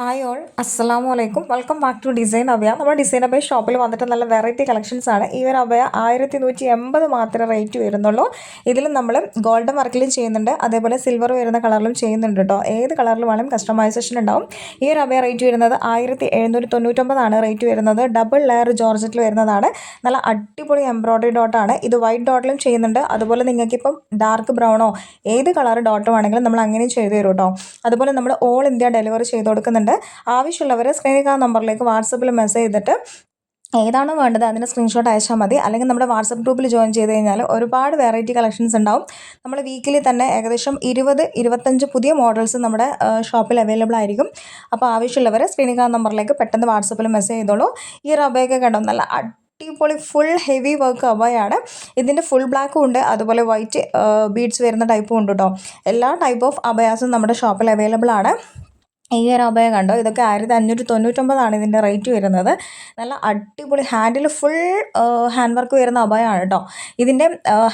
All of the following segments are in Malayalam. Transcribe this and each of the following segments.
ഹായ് ഓൾ അസ്സാം വലൈക്കും welcome back to design Abhaya നമ്മുടെ ഡിസൈൻ അഭയ ഷോപ്പിൽ വന്നിട്ട് നല്ല വെറൈറ്റി കളക്ഷൻസ് ആണ്. ഈ ഒരു അഭയ ആയിരത്തി നൂറ്റി എൺപത് മാത്രമേ റേറ്റ് വരുന്നുള്ളൂ. ഇതിൽ നമ്മൾ ഗോൾഡൻ വർക്കിലും ചെയ്യുന്നുണ്ട്. അതേപോലെ സിൽവർ വരുന്ന കളറിലും ചെയ്യുന്നുണ്ട് കേട്ടോ ഏത് കളറിൽ വേണം കസ്റ്റമൈസേഷൻ ഉണ്ടാവും. ഈ ഒരു അഭയ റേറ്റ് വരുന്നത് ആയിരത്തി എഴുന്നൂറ്റി തൊണ്ണൂറ്റൊമ്പതാണ് റേറ്റ് വരുന്നത് ഡബിൾ ലെയർ ജോർജറ്റിൽ വരുന്നതാണ്. നല്ല അടിപൊളി എംബ്രോയ്ഡറി ഡോട്ടാണ് ഇത് വൈറ്റ് ഡോട്ടിലും ചെയ്യുന്നുണ്ട്. അതുപോലെ നിങ്ങൾക്കിപ്പം ഡാർക്ക് ബ്രൗണോ ഏത് കളർ ഡോട്ട് ആണെങ്കിലും നമ്മൾ അങ്ങനെയും ചെയ്തു തരും കേട്ടോ അതുപോലെ നമ്മൾ ഓൾ ഇന്ത്യ ഡെലിവറി ചെയ്ത് കൊടുക്കുന്നുണ്ട്. ആവശ്യമുള്ളവർ സ്ക്രീനിൽ നമ്പറിലേക്ക് വാട്സപ്പിൽ മെസ്സേജ് ചെയ്തിട്ട് ഏതാണോ വേണ്ടത് അതിന് സ്ക്രീൻഷോട്ട് അയച്ചാൽ മതി. അല്ലെങ്കിൽ നമ്മുടെ വാട്സപ്പ് ഗ്രൂപ്പിൽ ജോയിൻ ചെയ്ത് കഴിഞ്ഞാൽ ഒരുപാട് വെറൈറ്റി കളക്ഷൻസ് ഉണ്ടാവും. നമ്മൾ വീക്കിലി തന്നെ ഏകദേശം ഇരുപത് ഇരുപത്തഞ്ച് പുതിയ മോഡൽസ് നമ്മുടെ ഷോപ്പിൽ അവൈലബിൾ ആയിരിക്കും. അപ്പോൾ ആവശ്യമുള്ളവർ സ്ക്രീനിൽ നമ്പറിലേക്ക് പെട്ടെന്ന് വാട്സപ്പിൽ മെസ്സേജ് ചെയ്തോളൂ. ഈ റബയൊക്കെ കണ്ടോ? നല്ല അടിപൊളി ഫുൾ ഹെവി വർക്ക് അബയാണ് ഇതിന്റെ ഫുൾ ബ്ലാക്കും ഉണ്ട്. അതുപോലെ വൈറ്റ് ബീഡ്സ് വരുന്ന ടൈപ്പും ഉണ്ട് കേട്ടോ എല്ലാ ടൈപ്പ് ഓഫ് അബയാസും നമ്മുടെ ഷോപ്പിൽ അവൈലബിൾ ആണ്. ഈ ഒരു അഭയ കണ്ടോ? ഇതൊക്കെ ആയിരത്തി അഞ്ഞൂറ്റി തൊണ്ണൂറ്റൊമ്പതാണ് ഇതിന്റെ റേറ്റ് വരുന്നത്. നല്ല അടിപൊളി ഹാൻഡിൽ ഫുൾ ഹാൻഡ് വർക്ക് വരുന്ന അഭയമാണ് കേട്ടോ. ഇതിന്റെ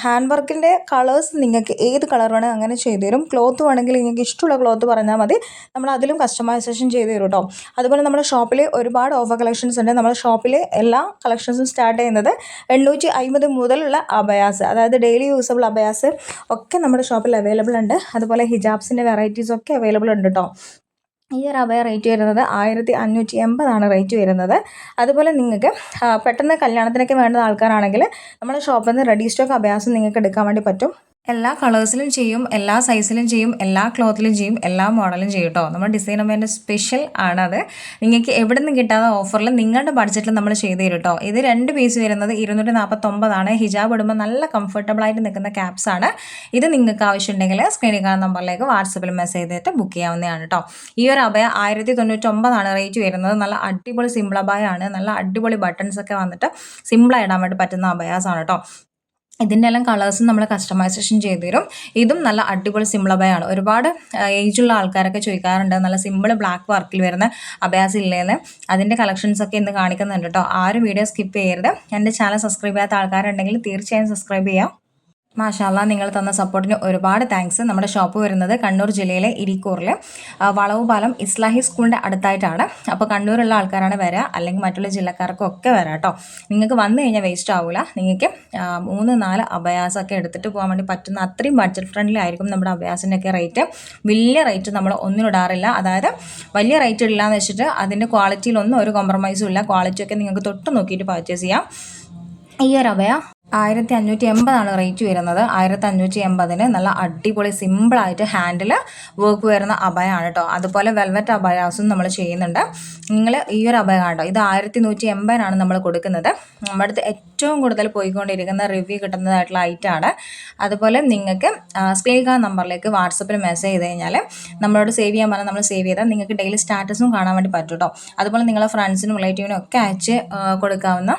ഹാൻഡ് വർക്കിന്റെ കളേഴ്സ് നിങ്ങൾക്ക് ഏത് കളർ വേണമെങ്കിൽ അങ്ങനെ ചെയ്തു തരും. ക്ലോത്ത് വേണമെങ്കിൽ നിങ്ങൾക്ക് ഇഷ്ടമുള്ള ക്ലോത്ത് പറഞ്ഞാൽ മതി. നമ്മൾ അതിലും കസ്റ്റമൈസേഷൻ ചെയ്ത് തരും കേട്ടോ. അതുപോലെ നമ്മുടെ ഷോപ്പിൽ ഒരുപാട് ഓഫർ കളക്ഷൻസ് ഉണ്ട്. നമ്മുടെ ഷോപ്പിൽ എല്ലാ കളക്ഷൻസും സ്റ്റാർട്ട് ചെയ്യുന്നത് എണ്ണൂറ്റി അമ്പത് മുതലുള്ള അബയാസ് അതായത് ഡെയിലി യൂസബിൾ അബയാസ് ഒക്കെ നമ്മുടെ ഷോപ്പിൽ അവൈലബിൾ ഉണ്ട്. അതുപോലെ ഹിജാബ്സിന്റെ വെറൈറ്റീസ് ഒക്കെ അവൈലബിൾ ഉണ്ട് കേട്ടോ. ഈ ഒരു അഭയ റേറ്റ് വരുന്നത് ആയിരത്തി അഞ്ഞൂറ്റി എൺപതാണ് റേറ്റ് വരുന്നത്. അതുപോലെ നിങ്ങൾക്ക് പെട്ടെന്ന് കല്യാണത്തിനൊക്കെ വേണ്ട ആൾക്കാരാണെങ്കിൽ നമ്മുടെ ഷോപ്പിൽ നിന്ന് റെഡി സ്റ്റോക്ക് അഭയാസം നിങ്ങൾക്ക് എടുക്കാൻ വേണ്ടി പറ്റും. എല്ലാ കളേഴ്സിലും ചെയ്യും എല്ലാ സൈസിലും ചെയ്യും എല്ലാ ക്ലോത്തിലും ചെയ്യും എല്ലാ മോഡലും ചെയ്യും കേട്ടോ നമ്മുടെ ഡിസൈൻ അമ്മേന്റെ സ്പെഷ്യൽ ആണത്. നിങ്ങൾക്ക് എവിടെ നിന്ന് കിട്ടാതെ ഓഫറിൽ നിങ്ങളുടെ ബഡ്ജറ്റിൽ നമ്മൾ ചെയ്ത് തരും കേട്ടോ ഇത് രണ്ട് പീസ് വരുന്നത് ഇരുന്നൂറ്റി നാൽപ്പത്തൊമ്പതാണ് ഹിജാബ് ഇടുമ്പോൾ നല്ല കംഫർട്ടബിൾ ആയിട്ട് നിൽക്കുന്ന ആണ്. ഇത് നിങ്ങൾക്ക് ആവശ്യമുണ്ടെങ്കിൽ സ്ക്രീനിൽ കാണുന്ന നമ്പറിലേക്ക് വാട്സപ്പിൽ മെസ്സേജ് ചെയ്തിട്ട് ബുക്ക് ചെയ്യാവുന്നതാണ് കേട്ടോ ഈ ഒരു അഭയ ആയിരത്തി തൊണ്ണൂറ്റൊമ്പതാണ് റേറ്റ് വരുന്നത്. നല്ല അടിപൊളി സിമ്പിൾ അഭയമാണ് നല്ല അടിപൊളി ബട്ടൺസ് ഒക്കെ വന്നിട്ട് സിമ്പിളായി ഇടാൻ വേണ്ടി പറ്റുന്ന അഭയാസാണ് കേട്ടോ ഇതിന്റെ എല്ലാം കളേഴ്സും നമ്മൾ കസ്റ്റമൈസേഷൻ ചെയ്ത് തരും ഇതും നല്ല അടിപൊളി സിമ്പിൾ അബയാണ് ഒരുപാട് ഏജുള്ള ആൾക്കാരൊക്കെ ചോദിക്കാറുണ്ട്. നല്ല സിമ്പിൾ ബ്ലാക്ക് വർക്കിൽ വരുന്ന അബയാസ് ഇല്ലേന്ന്. അതിന്റെ കളക്ഷൻസ് ഒക്കെ ഇന്ന് കാണിക്കുന്നുണ്ട് കേട്ടോ ആരും വീഡിയോ സ്കിപ്പ് ചെയ്യരുത്. എന്റെ ചാനൽ സബ്സ്ക്രൈബ് ചെയ്യാത്ത ആൾക്കാരുണ്ടെങ്കിൽ തീർച്ചയായും സബ്സ്ക്രൈബ് ചെയ്യാം. മാഷാല്ല നിങ്ങൾ തന്ന സപ്പോർട്ടിന് ഒരുപാട് താങ്ക്സ് നമ്മുടെ ഷോപ്പ് വരുന്നത് കണ്ണൂർ ജില്ലയിലെ ഇരിക്കൂറിൽ വളവുപാലം ഇസ്ലാഹി സ്കൂളിന്റെ അടുത്തായിട്ടാണ്. അപ്പോൾ കണ്ണൂരുള്ള ആൾക്കാരാണ് വരിക അല്ലെങ്കിൽ മറ്റുള്ള ജില്ലക്കാർക്കും ഒക്കെ വരാം കേട്ടോ. നിങ്ങൾക്ക് വന്നു കഴിഞ്ഞാൽ വേസ്റ്റ് ആവില്ല നിങ്ങൾക്ക് മൂന്ന് നാല് അഭയാസമൊക്കെ എടുത്തിട്ട് പോകാൻ വേണ്ടി പറ്റുന്ന അത്രയും ബഡ്ജറ്റ് ഫ്രണ്ട്ലി ആയിരിക്കും നമ്മുടെ അഭയാസിന്റെയൊക്കെ റേറ്റ് വലിയ റേറ്റ് നമ്മൾ ഒന്നും ഇടാറില്ല. അതായത് വലിയ റേറ്റ് ഇടില്ലാന്ന് വെച്ചിട്ട് അതിന്റെ ക്വാളിറ്റിയിലൊന്നും ഒരു കോംപ്രമൈസും ഇല്ല. ക്വാളിറ്റിയൊക്കെ നിങ്ങൾക്ക് തൊട്ട് നോക്കിയിട്ട് പർച്ചേസ് ചെയ്യാം. ഈ ഒരു അഭയ ആയിരത്തി അഞ്ഞൂറ്റി എൺപതാണ് റേറ്റ് വരുന്നത്. ആയിരത്തി അഞ്ഞൂറ്റി എൺപതിന് നല്ല അടിപൊളി സിമ്പിളായിട്ട് ഹാൻഡിൽ വർക്ക് വരുന്ന അഭയമാണ് കേട്ടോ അതുപോലെ വെൽവെറ്റ് അഭയാസും നമ്മൾ ചെയ്യുന്നുണ്ട്. നിങ്ങൾ ഈ ഒരു അഭയം കേട്ടോ ഇത് ആയിരത്തി നൂറ്റി എൺപതിനാണ് നമ്മൾ കൊടുക്കുന്നത്. നമ്മുടെ അടുത്ത് ഏറ്റവും കൂടുതൽ പോയിക്കൊണ്ടിരിക്കുന്ന റിവ്യൂ കിട്ടുന്നതായിട്ടുള്ള ഐറ്റാണ് അതുപോലെ നിങ്ങൾക്ക് സ്ക്രീൻ കാർഡ് നമ്പറിലേക്ക് വാട്സപ്പിൽ മെസ്സേജ് ചെയ്ത് കഴിഞ്ഞാൽ നമ്മളോട് സേവ് ചെയ്യാൻ പറഞ്ഞാൽ നമ്മൾ സേവ് ചെയ്താൽ നിങ്ങൾക്ക് ഡെയിലി സ്റ്റാറ്റസും കാണാൻ വേണ്ടി പറ്റും കേട്ടോ അതുപോലെ നിങ്ങളെ ഫ്രണ്ട്സിനും റിലേറ്റീവിനും ഒക്കെ അയച്ച് കൊടുക്കാവുന്ന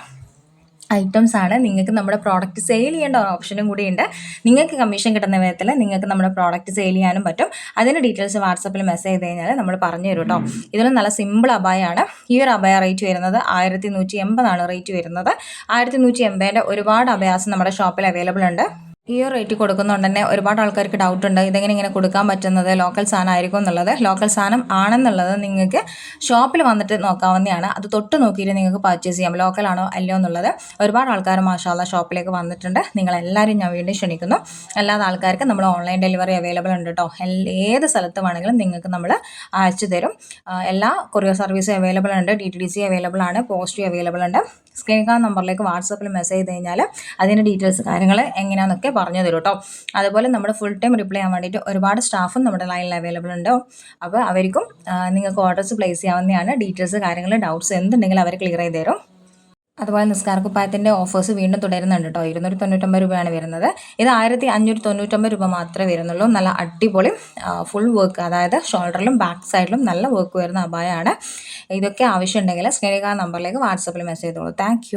ഐറ്റംസ് ആണ്. നിങ്ങൾക്ക് നമ്മുടെ പ്രോഡക്റ്റ് സെയിൽ ചെയ്യേണ്ട ഒരു ഓപ്ഷനും കൂടിയുണ്ട്. നിങ്ങൾക്ക് കമ്മീഷൻ കിട്ടുന്ന വിധത്തിൽ നിങ്ങൾക്ക് നമ്മുടെ പ്രോഡക്റ്റ് സെയിൽ ചെയ്യാനും പറ്റും. അതിന്റെ ഡീറ്റെയിൽസ് വാട്സപ്പിൽ മെസ്സേജ് ചെയ്ത് കഴിഞ്ഞാൽ നമ്മൾ പറഞ്ഞു തരും കേട്ടോ ഇതിന് നല്ല സിമ്പിൾ അബായാണ് ഈ ഒരു അബായ റേറ്റ് വരുന്നത് ആയിരത്തി നൂറ്റി എൺപതാണ് റേറ്റ് വരുന്നത്. ആയിരത്തി നൂറ്റി എൺപതിന്റെ ഒരുപാട് അബയാസ് നമ്മുടെ ഷോപ്പിൽ അവൈലബിൾ ഉണ്ട്. ഈ ഒരു റേറ്റ് കൊടുക്കുന്നതുകൊണ്ട് തന്നെ ഒരുപാട് ആൾക്കാർക്ക് ഡൗട്ട് ഉണ്ട്. ഇതെങ്ങനെ ഇങ്ങനെ കൊടുക്കാൻ പറ്റുന്നത്? ലോക്കൽ സാധനം ആയിരിക്കും എന്നുള്ളത്. ലോക്കൽ സാധനം ആണെന്നുള്ളത് നിങ്ങൾക്ക് ഷോപ്പിൽ വന്നിട്ട് നോക്കാവുന്നതാണ്. അത് തൊട്ട് നോക്കിയിട്ട് നിങ്ങൾക്ക് പർച്ചേസ് ചെയ്യാം. ലോക്കൽ ആണോ അല്ലയോ എന്നുള്ളത് ഒരുപാട് ആൾക്കാർ മാഷാല്ല ഷോപ്പിലേക്ക് വന്നിട്ടുണ്ട്. നിങ്ങളെല്ലാവരും ഞാൻ വീണ്ടും ക്ഷണിക്കുന്നു. അല്ലാതെ ആൾക്കാർക്ക് നമ്മൾ ഓൺലൈൻ ഡെലിവറി അവൈലബിൾ ഉണ്ട് കേട്ടോ ഏത് സ്ഥലത്ത് വേണമെങ്കിലും നിങ്ങൾക്ക് നമ്മൾ അയച്ചു തരും. എല്ലാ കൊറിയർ സർവീസും അവൈലബിൾ ഉണ്ട്. D T D C available ആണ്. പോസ്റ്റ് അവൈലബിൾ ഉണ്ട്. സ്ക്രീൻ കാർഡ് നമ്പറിലേക്ക് വാട്സപ്പിൽ മെസ്സേജ് ചെയ്ത് കഴിഞ്ഞാൽ അതിന്റെ ഡീറ്റെയിൽസ് കാര്യങ്ങൾ എങ്ങനെയാണെന്നൊക്കെ പറഞ്ഞു തരും കേട്ടോ അതുപോലെ നമ്മൾ ഫുൾ ടൈം റിപ്ലൈ ചെയ്യാൻ വേണ്ടിയിട്ട് ഒരുപാട് സ്റ്റാഫും നമ്മുടെ ലൈനിൽ അവൈലബിൾ ഉണ്ടോ. അപ്പോൾ അവർക്കും നിങ്ങൾക്ക് ഓർഡേഴ്സ് പ്ലേസ് ചെയ്യാവുന്നതാണ്. ഡീറ്റെയിൽസ് കാര്യങ്ങൾ ഡൗട്ട്സ് എന്തുണ്ടെങ്കിലും അവർ ക്ലിയർ ചെയ്ത് തരും. അതുപോലെ നിസ്കാരക്കുപ്പായത്തിന്റെ ഓഫേഴ്സ് വീണ്ടും തുടരുന്നുണ്ട് കേട്ടോ ഇരുന്നൂറ്റി തൊണ്ണൂറ്റൊമ്പത് രൂപയാണ് വരുന്നത്. ഇത് ആയിരത്തി അഞ്ഞൂറ്റി തൊണ്ണൂറ്റൊമ്പത് രൂപ മാത്രമേ വരുന്നുള്ളൂ. നല്ല അടിപൊളി ഫുൾ വർക്ക് അതായത് ഷോൾഡറിലും ബാക്ക് സൈഡിലും നല്ല വർക്ക് വരുന്ന അപായമാണ് ഇതൊക്കെ ആവശ്യമുണ്ടെങ്കിൽ സ്നേഹിക നമ്പറിലേക്ക് വാട്സപ്പിൽ മെസ്സേജ് ചെയ്തോളൂ. താങ്ക്